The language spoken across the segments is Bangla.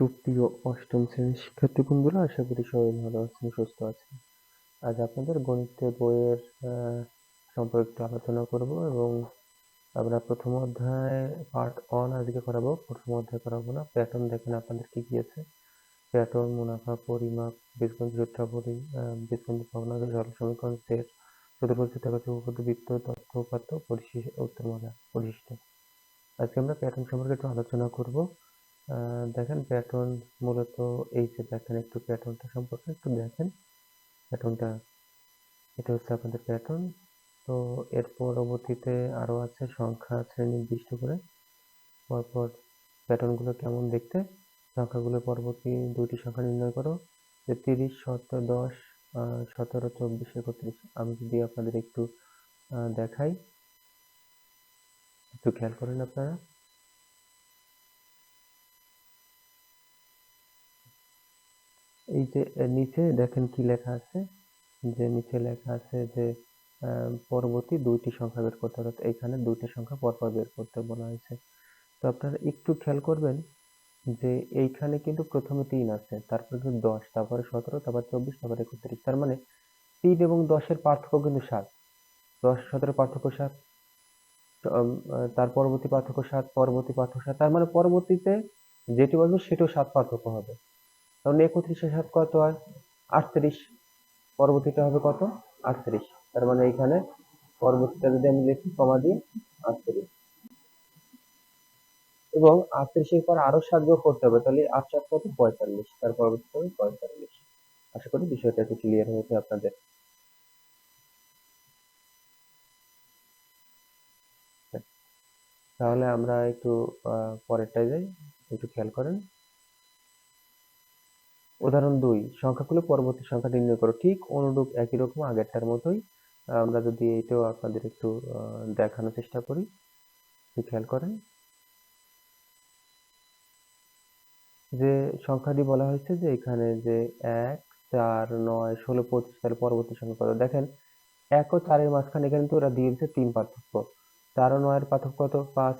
সুপ্রিয় অষ্টম শ্রেণির শিক্ষার্থী বন্ধুরা, আশা করি সবাই ভালো আছেন, সুস্থ আছেন। আজ আপনাদের গণিতের বইয়ের সম্পর্কে আলোচনা করব এবং আমরা প্রথম অধ্যায় পার্ট ওয়ান আজকে করাবো। প্রথম অধ্যায় করাবো না। প্যাটার্ন দেখেন আপনাদের কি কি আছে। প্যাটার্ন মুনাফা, পরিমাপ, বীজগণিত সূত্রাবলী বীজগণিত ভগ্নাংশ সরল সমীকরণ, সেট চতুর্ভুজ চতুর্ভুজ বৃত্ত তথ্য উপাত্ত, পরিশিষ্ট, উত্তর মজা, পরিশিষ্ট। আজকে আমরা প্যাটার্ন সম্পর্কে একটু আলোচনা করব। দেখেন প্যাটার্ন মূলত এই যে দেখেন একটু প্যাটার্নটা সম্পর্কে একটু দেখেন। প্যাটার্নটা এটা হচ্ছে আপনাদের প্যাটার্ন তো এর পরবর্তীতে আরও আছে সংখ্যা আছে নির্দিষ্ট করে। পরপর প্যাটার্নগুলো কেমন দেখতে? সংখ্যাগুলো পরবর্তী দুইটি সংখ্যা নির্ণয় করো। যে তিরিশ সতেরো দশ সতেরো, চব্বিশ, একত্রিশ। আমি যদি আপনাদের একটু দেখাই, একটু খেয়াল করেন আপনারা। এই যে নিচে দেখেন কি লেখা আছে? যে, নিচে লেখা আছে যে পরবর্তী দুইটি সংখ্যা বের করতে অর্থাৎ এখানে দুইটি সংখ্যা পরপর বের করতে বলা হয়েছে। তো আপনারা একটু খেয়াল করবেন যে, এইখানে কিন্তু প্রথমে তিন আছে, তারপরে কিন্তু দশ, তারপরে সতেরো, তারপর চব্বিশ, তারপরে একত্রিশ। তার মানে তিন এবং দশের পার্থক্য কিন্তু সাত। দশ, সতেরো পার্থক্য সাত তার পরবর্তী পার্থক্য সাত, পরবর্তী পার্থক্য সাত। তার মানে পরবর্তীতে যেটি বলব, সেটাও সাত পার্থক্য হবে। তাহলে একত্রিশের সাত কত হয়? আটত্রিশ। পরবর্তীটা হবে কত? আটত্রিশ। তার মানে এখানে পরবর্তীটা যদি আমি লিখি কমা দিই আটত্রিশ। এবং আটত্রিশের পর আরও সাত যোগ করতে হবে তাহলে আট সাত কত? পঁয়তাল্লিশ। তার পরবর্তীতে হবে পঁয়তাল্লিশ। আশা করি বিষয়টা একটু ক্লিয়ার হয়েছে আপনাদের। তাহলে আমরা একটু আহ, পরেরটায় যাই। একটু খেয়াল করেন। উদাহরণ দুই, সংখ্যাগুলো পরবর্তী সংখ্যা নির্ণয় করো। ঠিক অনুরূপ একই রকম আগেরটার মতোই। আমরা যদি এটাও আপনাদের একটু দেখানোর চেষ্টা করি খেয়াল করেন। যে সংখ্যাটি বলা হয়েছে যে এখানে যে এক, চার, নয়, ষোলো, পঁচিশ, তাহলে পরবর্তী সংখ্যা কত? দেখেন, এক ও চারের মাঝখানে এখানে কিন্তু ওরা দিয়ে দিচ্ছে তিন পার্থক্য। চার ও নয়ের পার্থক্য কত? পাঁচ,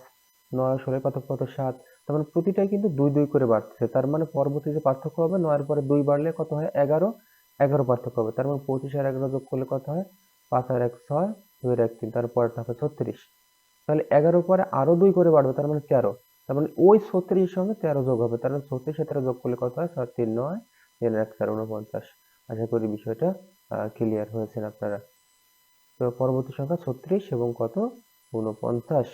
নয় ষোলোর পার্থক্য কত? সাত। তার মানে প্রতিটাই কিন্তু দুই দুই করে বাড়তেছে তার মানে পরবর্তীতে পার্থক্য হবে, নয়ের পরে দুই বাড়লে কত হয়? এগারো। এগারো পার্থক্য হবে। তার মানে পঁচিশ আর এগারো যোগ করলে কত হয়? পাঁচ আর এক ছয়, দুই এক তিন। তারপরে থাকে ছত্রিশ। তাহলে এগারোর পরে আরও দুই করে বাড়বে তার মানে তেরো। তার মানে ওই ছত্রিশের সঙ্গে তেরো যোগ হবে। তার মানে ছত্রিশে তেরো যোগ করলে কত হয়? ছয়, তিন, নয়, তিন, এক, চার উনপঞ্চাশ আশা করি বিষয়টা ক্লিয়ার হয়েছেন আপনারা। তো পরবর্তী সংখ্যা ছত্রিশ এবং কত? উনপঞ্চাশ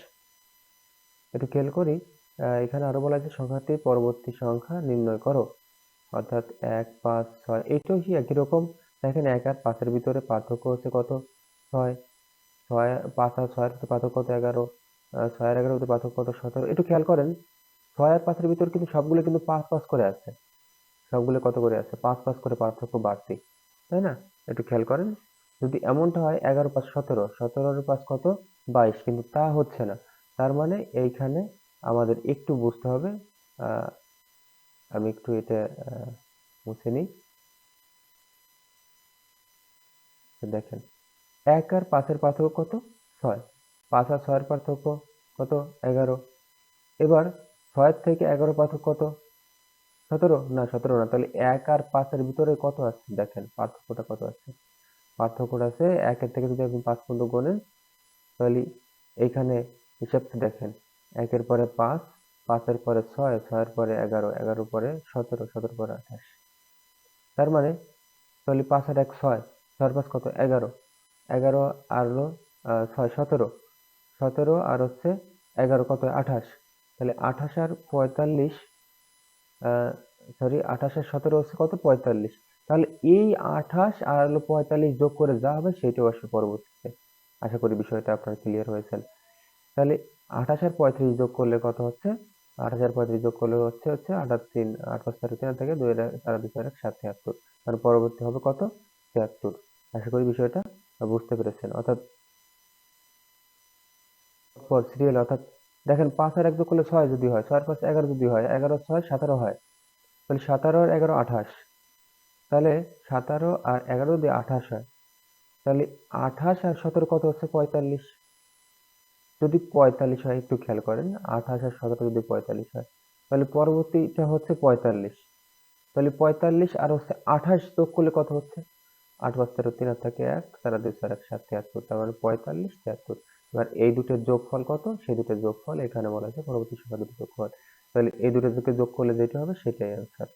একটু খেয়াল করি। এখানে আরও বলা আছে সংখ্যাটির পরবর্তী সংখ্যা নির্ণয় করো। অর্থাৎ এক, পাঁচ, ছয় এইটাও কি একই রকম? দেখেন এক আর পাঁচের ভিতরে পার্থক্য হচ্ছে কত? ছয়। ছয়, পাঁচ আর ছয়ের পার্থক্য কত? এগারো। ছয় আর এগারোর ভিতরে পার্থক্য কত? সতেরো। একটু খেয়াল করেন, ছয় আর পাঁচের ভিতর কিন্তু সবগুলো কিন্তু পাঁচ পাঁচ করে আছে। সবগুলো কত করে আছে? পাঁচ পাঁচ করে পার্থক্য বাড়তি। তাই না? একটু খেয়াল করেন, যদি এমনটা হয়, এগারো পাঁচ সতেরো। সতেরোর পাঁচ কত? বাইশ। কিন্তু তা হচ্ছে না। তার মানে এইখানে আমাদের একটু বুঝতে হবে। আমি একটু এটা মুছে নিই। দেখেন, এক আর পাঁচের পার্থক্য কত? ছয়। পাঁচ আর ছয়ের পার্থক্য কত? এগারো। এবার ছয়ের থেকে এগারো পার্থক্য কত? সতেরো? না সতেরো না। তাহলে এক আর পাঁচের ভিতরে কত আছে? দেখেন, পার্থক্যটা কত আছে? পার্থক্যটা আছে, একের থেকে যদি আপনি পাঁচ পর্যন্ত গোনেন তাহলে এখানে হিসাবটা দেখেন। একের পরে পাঁচ, পাঁচের পরে ছয়, ছয়ের পরে এগারো, এগারোর পরে সতেরো সতেরো পরে আঠাশ। তার মানে তাহলে পাঁচ আর এক ছয় ছয় পাঁচ কত? এগারো। এগারো আর ছয়, সতেরো। সতেরো আর হচ্ছে এগারো কত? আঠাশ। তাহলে আঠাশ আর পঁয়তাল্লিশ সরি আঠাশ আর সতেরো হচ্ছে কত? পঁয়তাল্লিশ। তাহলে এই আঠাশ আর হলো পঁয়তাল্লিশ যোগ করে যা হবে, সেটাও আসবে পরবর্তীতে। আশা করি বিষয়টা আপনার ক্লিয়ার হয়েছেন তাহলে আঠাশ আর পঁয়ত্রিশ যোগ করলে কত হচ্ছে? আঠাশ আর পঁয়ত্রিশ যোগ করলে হচ্ছে হচ্ছে আঠাশ তিন পাঁচ তেরো তিন থেকে দুই চার দুই চার এক, সাত তিয়াত্তর তার পরবর্তী হবে কত? তিয়াত্তর আশা করি বিষয়টা বুঝতে পেরেছেন। অর্থাৎ পর সিরিয়াল অর্থাৎ দেখেন পাঁচ আর এক যোগ করলে ছয় যদি হয়, ছয় পাঁচ এগারো যদি হয়, এগারো ছয় সতেরো হয়। তাহলে সতেরো আর এগারো আঠাশ। তাহলে সতেরো আর এগারো যদি আঠাশ হয়, তাহলে আঠাশ আর সতেরো কত হচ্ছে? পঁয়তাল্লিশ। যদি পঁয়তাল্লিশ হয়, একটু খেয়াল করেন, আঠাশ আর সতেরো যদি পঁয়তাল্লিশ হয়, তাহলে পরবর্তীটা হচ্ছে পঁয়তাল্লিশ। তাহলে পঁয়তাল্লিশ আর হচ্ছে আঠাশ যোগ করলে কত হচ্ছে? আট পাঁচ তেরো, তিন আট থাকে এক চার দুই, চার, এক, সাত, তিয়াত্তর, তার মানে পঁয়তাল্লিশ, তিয়াত্তর। এবার এই দুটোর যোগফল কত? সেই দুটোর যোগফল এখানে বলা আছে, পরবর্তী সংখ্যা দুটো যোগফল। তাহলে এই দুটো থেকে যোগ করলে যেটা হবে, সেটাই অ্যান্সার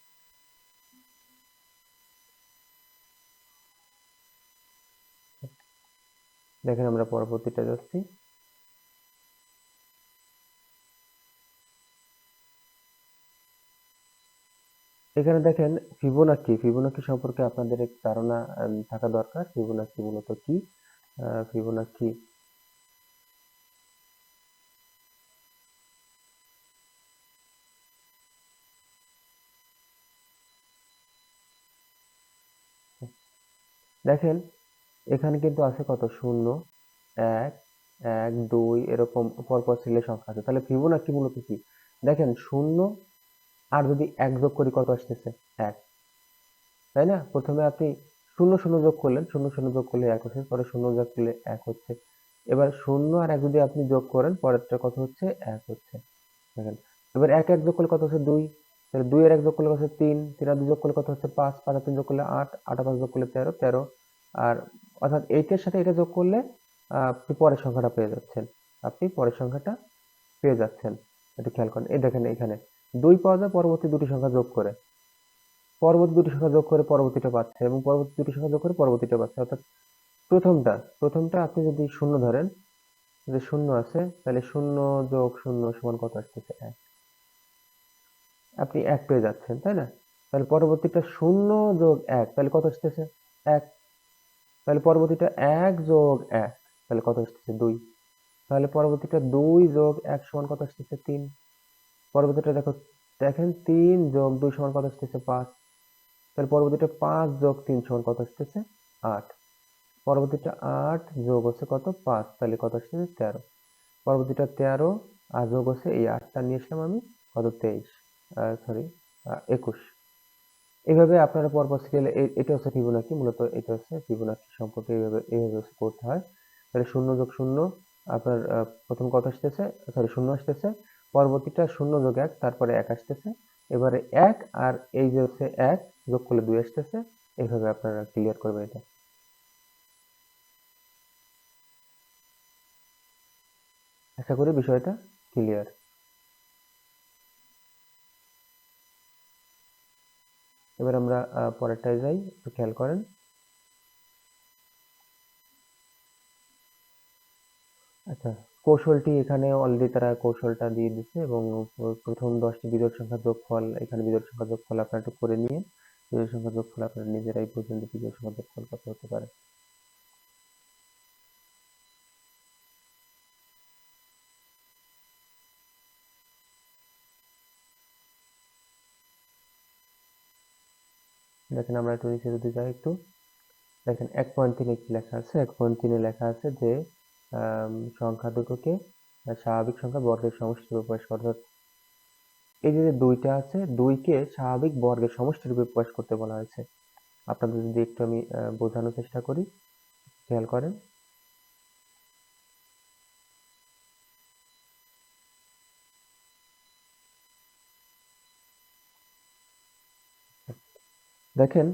দেখেন আমরা পরবর্তীটা যাচ্ছি। এখানে দেখেন ফিবোনাকি ফিবোনাকি সম্পর্কে আপনাদের এক ধারণা থাকা দরকার। ফিবোনাকি মূলত কি? আহ, ফিবোনাকি দেখেন এখানে কিন্তু আছে কত? শূন্য এক এক দুই এরকম পরপর সিরিয়াল সংখ্যা আছে। তাহলে ফিবোনাকি মূলত কি? দেখেন শূন্য আর যদি এক যোগ করি কত আসতেছে? এক। তাই না? প্রথমে আপনি শূন্য শূন্য যোগ করলেন, শূন্য শূন্য যোগ করলে এক হচ্ছে, পরে শূন্য যোগ করলে এক হচ্ছে। এবার শূন্য আর এক যদি আপনি যোগ করেন, পরেরটা কত হচ্ছে? এক হচ্ছে। দেখেন, এবার এক এক যোগ করলে কত হচ্ছে? দুই। তাহলে দুই এর এক যোগ করলে কত হচ্ছে? তিন। তিন আর দুই যোগ করলে কত হচ্ছে? পাঁচ। পাঁচ আর তিন যোগ করলে আট। আট পাঁচ যোগ করলে তেরো। তেরো। আর অর্থাৎ এইটার সাথে এটা যোগ করলে আপনি পরের সংখ্যাটা পেয়ে যাচ্ছেন। আপনি পরের সংখ্যাটা পেয়ে যাচ্ছেন। একটু খেয়াল করেন। এই দেখেন এখানে দুই পাওয়া যায় পরবর্তী দুটি সংখ্যা যোগ করে। পরবর্তী দুটি সংখ্যা যোগ করে পরবর্তীটা পাচ্ছে এবং পরবর্তী দুটি সংখ্যা যোগ করে পরবর্তীটা পাচ্ছে অর্থাৎ প্রথমটা প্রথমটা আপনি যদি শূন্য ধরেন যে শূন্য আছে, তাহলে শূন্য যোগ শূন্য সমান কত আসতেছে? এক। আপনি এক পেয়ে যাচ্ছেন, তাই না? তাহলে পরবর্তীটা শূন্য যোগ এক, তাহলে কত আসতেছে? এক। তাহলে পরবর্তীটা এক যোগ এক, তাহলে কত আসতেছে? দুই। তাহলে পরবর্তীটা দুই যোগ এক সমান কত আসতেছে? তিন। পরবর্তীটা দেখো, দেখেন তিন যোগ দুই সমান কত আসতেছে? পাঁচ। তাহলে পরবর্তীটা পাঁচ যোগ তিন সমান কত আসতেছে? আট। পরবর্তীটা আট যোগ হচ্ছে কত? পাঁচ। তাহলে কত আসতেছে? তেরো। পরবর্তীটা তেরো আর যোগ হচ্ছে এই আটটা নিয়ে আমি কত? তেইশ। সরি একুশ। এইভাবে আপনারা পরপর সিরিয়ালে এটা হচ্ছে ফিবোনাকি মূলত এটা হচ্ছে ফিবোনাকি সম্পর্কে এইভাবে এইভাবে করতে হয়। তাহলে শূন্য যোগ শূন্য, আপনার প্রথম কত আসতেছে? সরি শূন্য আসতেছে। পরবর্তীটা শূন্য যোগ এক, তারপরে এক আসতেছে। এবারে এক আর এই যে হচ্ছে এক যোগ করলে দুই আসতেছে। এইভাবে আপনারা ক্লিয়ার করবেন এটা। আশা করি বিষয়টা ক্লিয়ার এবার আমরা পরেরটায় যাই, একটু খেয়াল করেন। আচ্ছা কৌশলটি এখানে অলরেডি তারা কৌশলটা দিয়ে দিচ্ছে এবং প্রথম দশটি বিজোড় সংখ্যা যোগফল, এখানে বিজোড় সংখ্যা যোগফল আপনারা একটু করে নিয়ে, বিজোড় সংখ্যা যোগফল আপনারা নিজেরাই যে বিজোড় সংখ্যা যোগফল কত হতে পারে। দেখেন আমরা একটু নিচে যদি যাই একটু, দেখেন এক পয়েন্ট তিনে কি লেখা আছে, এক পয়েন্ট তিনে লেখা আছে যে সংখ্যা দুটোকে স্বাভাবিক সংখ্যা বর্গের সমষ্টি রূপে প্রকাশ করা অর্থাৎ এই যে দুইটা আছে, দুইকে স্বাভাবিক বর্গের সমষ্টি রূপে প্রকাশ করতে বলা হয়েছে। আপনাদের যদি একটু আমি বোঝানোর চেষ্টা করি, খেয়াল করেন। দেখেন,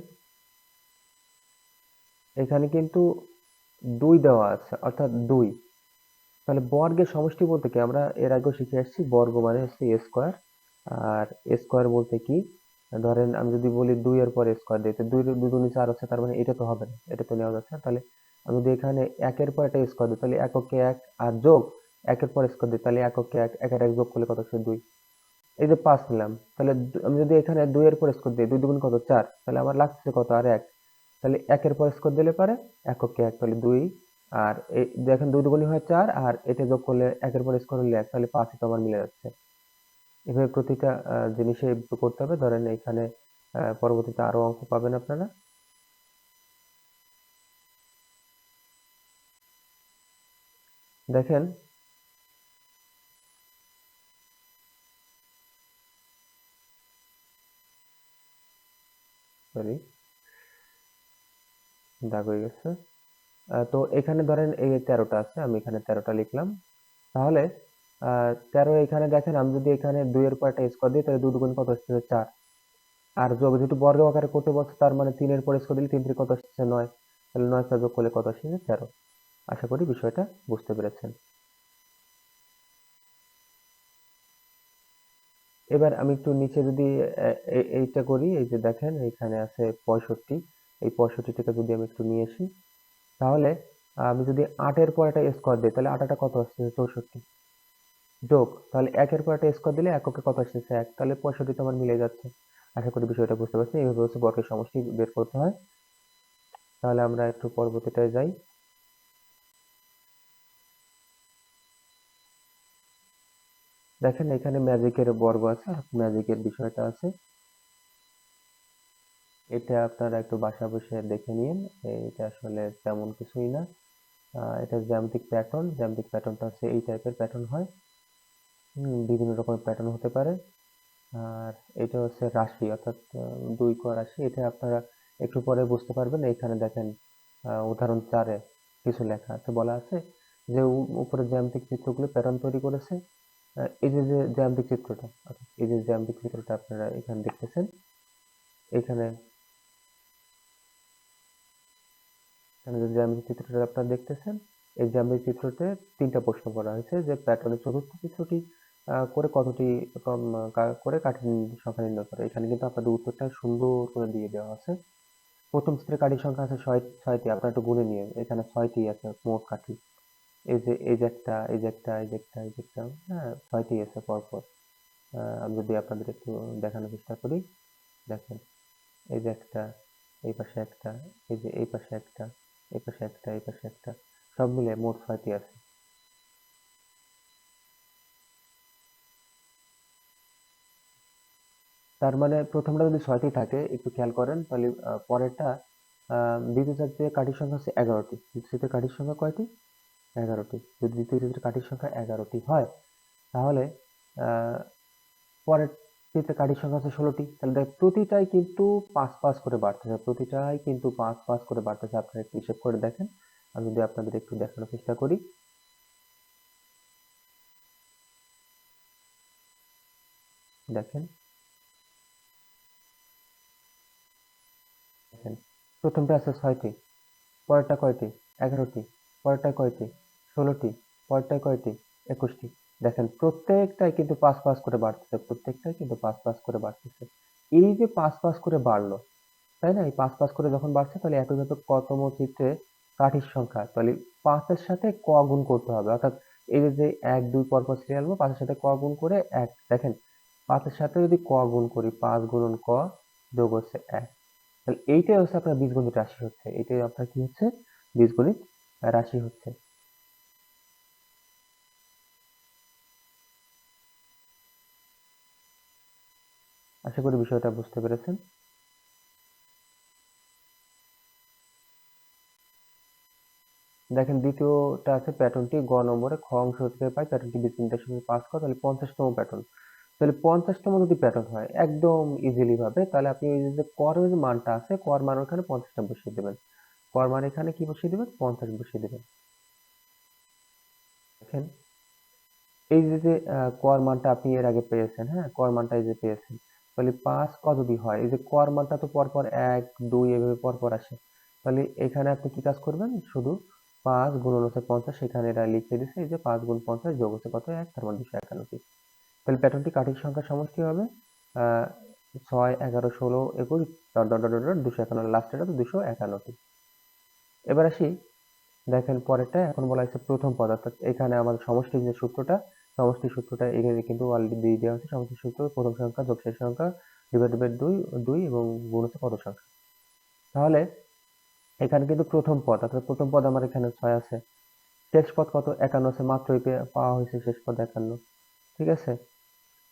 এখানে কিন্তু দুই দেওয়া আছে, অর্থাৎ দুই। তাহলে বর্গের সমষ্টি বলতে কি? আমরা এর আগেও শিখে আসছি বর্গ মানে হচ্ছে এ স্কোয়ার আর এ স্কোয়ার বলতে কি? ধরেন আমি যদি বলি দুই এর পর স্কোয়ার দিই তো দুই দুই দুই চার হচ্ছে, তার মানে এটা তো হবে না, এটা তো নেওয়া যাচ্ছে তাহলে আমি যদি এখানে একের পর একটা স্কোয়ার দিই, তাহলে এককে এক আর যোগ একের পর স্কোয়ার দিই, তাহলে এককে এক, একের এক যোগ করলে কত হচ্ছে দুই? এই যে পাঁচ নিলাম, তাহলে আমি যদি এখানে দুই এর পর স্কোয়ার দিই, দুই দুগুণ কত? চার। তাহলে আমার লাগছে কত? আর এক। তাহলে একের পর স্কোয়ার দিলে পারে এককে এক, তাহলে দুই, আর এই দেখেন দুই দুগুণই হয় চার, আর এটা যোগ করলে একের পর স্কোয়ার হলে এক, তাহলে পাঁচই তো আমার মিলে যাচ্ছে। এভাবে প্রতিটা জিনিসে করতে হবে। ধরেন এখানে পরবর্তীতে আরও অঙ্ক পাবেন আপনারা। দেখেন সরি দাগ হয়ে গেছে। তো এখানে ধরেন এই তেরোটা আছে, আমি এখানে তেরোটা লিখলাম। তাহলে তেরো এখানে দেখেন আমি যদি এখানে দুইয়ের পর একটা স্কোয়ার দিই, তাহলে দুই দুগুণ কত আসছে? চার। আর যোগ, যেহেতু বর্গ আকারে করতে বলছে তার মানে তিনের পর স্কোয়ার দিলে তিন থেকে কত আসছে? নয়। তাহলে নয় চার যোগ করলে কত আসছে? তেরো। আশা করি বিষয়টা বুঝতে পেরেছেন। এবার আমি একটু নিচে যদি এইটা করি, এই যে দেখেন, এখানে আছে পঁয়ষট্টি। এই পঁয়ষট্টিটাকে যদি আমি একটু নিয়ে আসি, তাহলে, আমি যদি আটের পর একটা স্কোয়ার দিই, তাহলে আটাটা কত আসছে? চৌষট্টি। যোগ, তাহলে একের পর একটা স্কোয়ার দিলে এককে কত আসতেছে এক। তাহলে পঁয়ষট্টি তো আমার মিলে যাচ্ছে। আশা করি বিষয়টা বুঝতে পারছি এইভাবে হচ্ছে বর্গের সমষ্টি বের করতে হয়। তাহলে আমরা একটু পরবর্তীটায় যাই। দেখেন, এখানে ম্যাজিকের বর্গ আছে ম্যাজিকের বিষয়টা আছে। এটা আপনারা একটু বাসা বসে দেখে নিন। এটা আসলে তেমন কিছুই না। এটা জ্যামিতিক প্যাটার্ন জ্যামিতিক প্যাটার্নটা হচ্ছে এই টাইপের প্যাটার্ন হয়। বিভিন্ন রকমের প্যাটার্ন হতে পারে। আর এটা হচ্ছে রাশি, অর্থাৎ দুই ক রাশি। এটা আপনারা একটু পরে বুঝতে পারবেন। এখানে দেখেন উদাহরণ চারে কিছু লেখা আছে, বলা আছে যে উপরে জ্যামিতিক চিত্রগুলো প্যাটার্ন তৈরি করেছে। এই যে যে জ্যামিতিক চিত্রটা এই যে জ্যামিতিক চিত্রটা আপনারা এখানে দেখতেছেন, এখানে এখানে যে জ্যামিতিক চিত্রটা আপনারা দেখতেছেন, এই জ্যামিতিক চিত্রতে তিনটা প্রশ্ন করা হয়েছে যে প্যাটার্নের চতুর্থ চিত্রটি করে কতটি করে কাঠিন সংখ্যা নির্ণয় করে। এখানে কিন্তু আপনাদের উত্তরটা সুন্দর করে দিয়ে দেওয়া আছে। প্রথম চিত্রে কাঠির সংখ্যা আছে ছয়, ছয়টি, আপনারা একটু গুনে নিয়ে এখানে ছয়টি আছে, মোট কাঠি। এই যে এই যে একটা, এই যে একটা, এই যে একটা, এই যে একটা হ্যাঁ ছয়টি আছে পরপর। আমি যদি আপনাদের একটু দেখানোর চেষ্টা করি, দেখেন, এই যে একটা, এই পাশে একটা, এই যে, এই পাশে একটা পাশে একটা পাশে একটা। সব মিলে মোট ছয়টি আছে। তার মানে প্রথমটা যদি ছয়টি থাকে, একটু খেয়াল করেন, তাহলে পরেরটা দ্বিতীয় চারটে কাঠির সংখ্যা হচ্ছে এগারোটি। দ্বিতীয় কাঠির সংখ্যা কয়টি? এগারোটি। যদি দ্বিতীয় ক্ষেত্রে কাঠির সংখ্যা এগারোটি হয়, তাহলে পরের ক্ষেত্রে কাঠির সংখ্যা হচ্ছে ষোলোটি, তাহলে দেখ, প্রতিটাই কিন্তু পাঁচ পাঁচ করে বাড়তেছে প্রতিটাই কিন্তু পাঁচ পাঁচ করে বাড়তেছে। আপনারা একটু হিসেব করে দেখেন, আমি যদি আপনাদের একটু দেখানোর চেষ্টা করি। দেখেন। দেখেন, প্রথমটা আছে ছয়টি, পরেরটা কয়টি? এগারোটি, পরেরটা কয়টি? ষোলোটি পরেরটায় কয়টি? একুশটি। দেখেন, প্রত্যেকটাই কিন্তু পাঁচ পাঁচ করে বাড়তেছে, প্রত্যেকটাই কিন্তু পাঁচ পাঁচ করে বাড়তেছে। এই যে পাঁচ পাঁচ করে বাড়লো, তাই না? এই পাঁচ পাঁচ করে যখন বাড়ছে, তাহলে একইভাবে কতম চিত্রে কাঠির সংখ্যা, তাহলে পাঁচের সাথে ক গুণ করতে হবে। অর্থাৎ এই যে এক, দুই পরপর সিরিয়াল পাঁচের সাথে ক গুণ করে এক। দেখেন, পাঁচের সাথে যদি ক গুণ করি, পাঁচ গুণন ক যোগ হচ্ছে এক। তাহলে এইটাই হচ্ছে আপনার বীজগণিত রাশি হচ্ছে। এটাই আপনার কি হচ্ছে? বীজগণিত রাশি হচ্ছে। আশা করি বিষয়টা বুঝতে পেরেছেন। দেখেন, দ্বিতীয়টা আছে প্যাটার্নটি, গ নম্বরে খ অংশ থেকে পাই প্যাটার্নটি বিচিন্তার সঙ্গে পাস করা, তাহলে পঞ্চাশতম প্যাটার্ন। তাহলে পঞ্চাশতম যদি প্যাটার্ন হয়, একদম ইজিলি ভাবে, তাহলে আপনি ওই যে করের যে মানটা আছে, কর মান ওখানে পঞ্চাশটা বসিয়ে দেবেন। কর মান এখানে কি বসিয়ে দেবেন? পঞ্চাশ বসিয়ে দেবেন। দেখেন, এই যে যে কর মানটা আপনি এর আগে পেয়েছেন হ্যাঁ কর মানটা এই যে পেয়েছেন তাহলে পাঁচ ক যদি হয়? এই যে কর মানটা তো পরপর এক, দুই এভাবে পরপর আসে। তাহলে এখানে আপনি কি কাজ করবেন? শুধু পাঁচ গুণন হচ্ছে পঞ্চাশ সেখানে এটা লিখে দিছে, এই যে পাঁচ গুণ পঞ্চাশ যোগ হচ্ছে কত এক, তার মানে দুশো একান্নটি তাহলে প্যাটার্নটি কাঠির সংখ্যার সমষ্টি হবে ছয়, এগারো, ষোলো, একুশ, ডট ডট ডট ডট, দুশো একান্ন লাস্টেটা তো দুশো একানব্বই। এবার আসি, দেখেন পরেরটা এখন বলা হয়েছে প্রথম পদ, অর্থাৎ এখানে আমাদের সমষ্টির যে সূত্রটা সমষ্টি সূত্রটা এখানে কিন্তু অলরেডি দিয়ে দেওয়া হচ্ছে সমষ্টি সূত্র, প্রথম সংখ্যা যোগ শেষ সংখ্যা ডিভাইডেড বাই দুই দুই এবং গুণ হচ্ছে পদ সংখ্যা? তাহলে এখানে কিন্তু প্রথম পদ, অর্থাৎ প্রথম পদ আমার এখানে ছয় আছে। শেষ পদ কত? একান্ন আছে, মাত্রই পাওয়া হয়েছে শেষ পদ একান্ন। ঠিক আছে?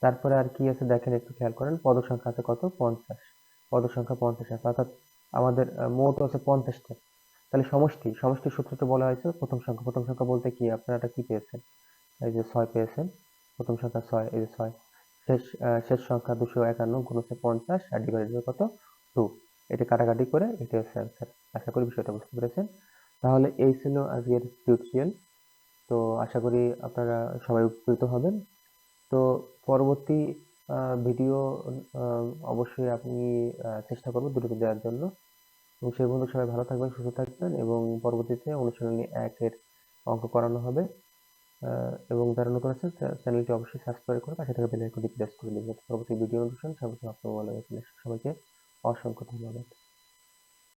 তারপরে আর কি আছে? দেখেন একটু খেয়াল করেন পদ সংখ্যা আছে কত? পঞ্চাশ। পদ সংখ্যা পঞ্চাশ আছে। অর্থাৎ আমাদের মোট আছে পঞ্চাশটা। তাহলে সমষ্টি সমষ্টি সূত্রটা বলা হয়েছে প্রথম সংখ্যা। প্রথম সংখ্যা বলতে কি? আপনারা কি পেয়েছেন? এই যে ছয় পেয়েছেন, প্রথম সংখ্যা ছয়, এই যে ছয়। শেষ শেষ সংখ্যা দুশো একান্ন গুণ হচ্ছে পঞ্চাশ, আর ডিভাইডেড কত? টু এটা কাটাকাটি করে এটা হচ্ছে অ্যান্সার আশা করি বিষয়টা বুঝতে পেরেছেন। তাহলে এই ছিল আজকের টিউটোরিয়াল তো আশা করি আপনারা সবাই উপকৃত হবেন। তো পরবর্তী ভিডিও অবশ্যই আপনি চেষ্টা করব দ্রুত দেওয়ার জন্য। এবং সেই পর্যন্ত সবাই ভালো থাকবেন, সুস্থ থাকবেন এবং পরবর্তীতে অনুশীলনী একের অঙ্ক করানো হবে। এবং যারা নতুন আছে চ্যানেলটি অবশ্যই সাবস্ক্রাইব করে পাশে থাকা বেল আইকনটি প্রেস করে দিবেন পরবর্তী ভিডিও অনুষ্ঠান সবাইকে আপনার সবাইকে অসংখ্য ধন্যবাদ।